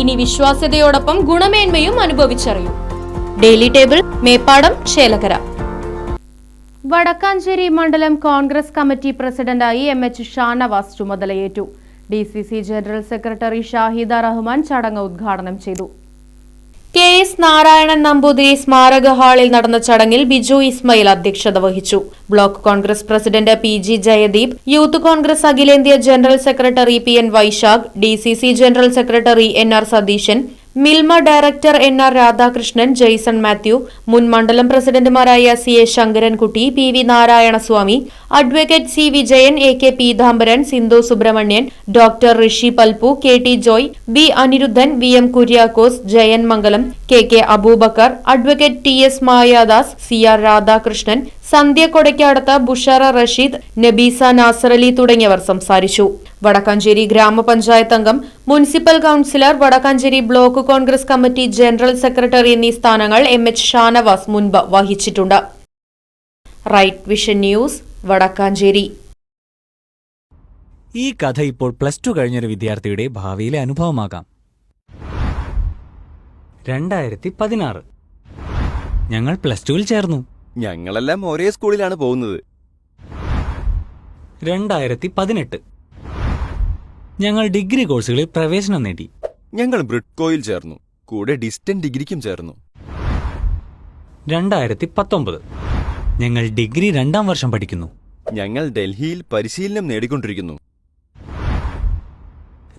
ഇനി വിശ്വാസ്യതയോടൊപ്പം ഗുണമേന്മയും അനുഭവിച്ചറിയൂ. ഡെയിലി ടേബിൾ മേപ്പാടം ചേലകര വടക്കാഞ്ചേരി മണ്ഡലം കോൺഗ്രസ് കമ്മിറ്റി പ്രസിഡന്റായി എം എച്ച് ഷാനവാസ് ചുമതലയേറ്റു. D C C general secretary Shahida Rahman ചടങ്ങ് ഉദ്ഘാടനം ചെയ്തു. കെ എസ് നാരായണൻ നമ്പൂതിരി സ്മാരക ഹാളിൽ നടന്ന ചടങ്ങിൽ ബിജു ഇസ്മയിൽ അധ്യക്ഷത വഹിച്ചു. Block Congress president P G Jayadeep youth Congress അഖിലേന്ത്യാ general secretary P N Vaishakh D C C general secretary N R Satheesan Milma director N R Radhakrishnan Jaison Mathew മുൻ മണ്ഡലം പ്രസിഡന്റുമാരായ C A Sankarankutty P V Narayanaswamy advocate C Vijayan A K Peethambaran Sindhu Subrahmanyan doctor Rishi Palpu K T Joy B Aniruddhan V M Kuriakose Jayan Mangalam K K Aboobacker advocate T S Mayadas C R Radhakrishnan Sandhya Kodakkadath Bushara Rasheed Nabeesa Nasar Ali തുടങ്ങിയവർ സംസാരിച്ചു. വടക്കാഞ്ചേരി ഗ്രാമപഞ്ചായത്ത് അംഗം municipal councillor Vadakkanchery block Congress committee general secretary എന്നീ സ്ഥാനങ്ങൾ M H Shanavas മുൻപ് വഹിച്ചിട്ടുണ്ട്. Right vision news Vadakkanchery. ഈ കഥ ഇപ്പോൾ പ്ലസ് ടു കഴിഞ്ഞൊരു വിദ്യാർത്ഥിയുടെ ഭാവിയിലെ അനുഭവമാകാം. രണ്ടായിരത്തി പതിനാറ് ഞങ്ങൾ പ്ലസ് ടുവിൽ ചേർന്നു. ഞങ്ങളെല്ലാം ഒരേ സ്കൂളിലാണ് പോകുന്നത്. രണ്ടായിരത്തി പതിനെട്ട് ഞങ്ങൾ ഡിഗ്രി കോഴ്സുകളിൽ പ്രവേശനം നേടി. ഞങ്ങൾ ബ്രിഡ്കോയിൽ ചേർന്നു. കൂടെ ഡിസ്റ്റന്റ് ഡിഗ്രിക്കും ചേർന്നു. രണ്ടായിരത്തി പത്തൊമ്പത് ഞങ്ങൾ ഡിഗ്രി രണ്ടാം വർഷം പഠിക്കുന്നു. ഞങ്ങൾ ഡൽഹിയിൽ പരിശീലനം നേടിക്കൊണ്ടിരിക്കുന്നു.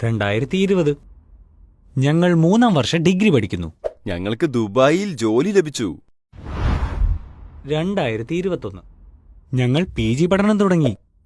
രണ്ടായിരത്തി ഇരുപത് ഞങ്ങൾ മൂന്നാം വർഷം ഡിഗ്രി പഠിക്കുന്നു. ഞങ്ങൾക്ക് ദുബായിൽ ജോലി ലഭിച്ചു. രണ്ടായിരത്തി ഇരുപത്തൊന്ന് ഞങ്ങൾ പി ജി പഠനം തുടങ്ങി.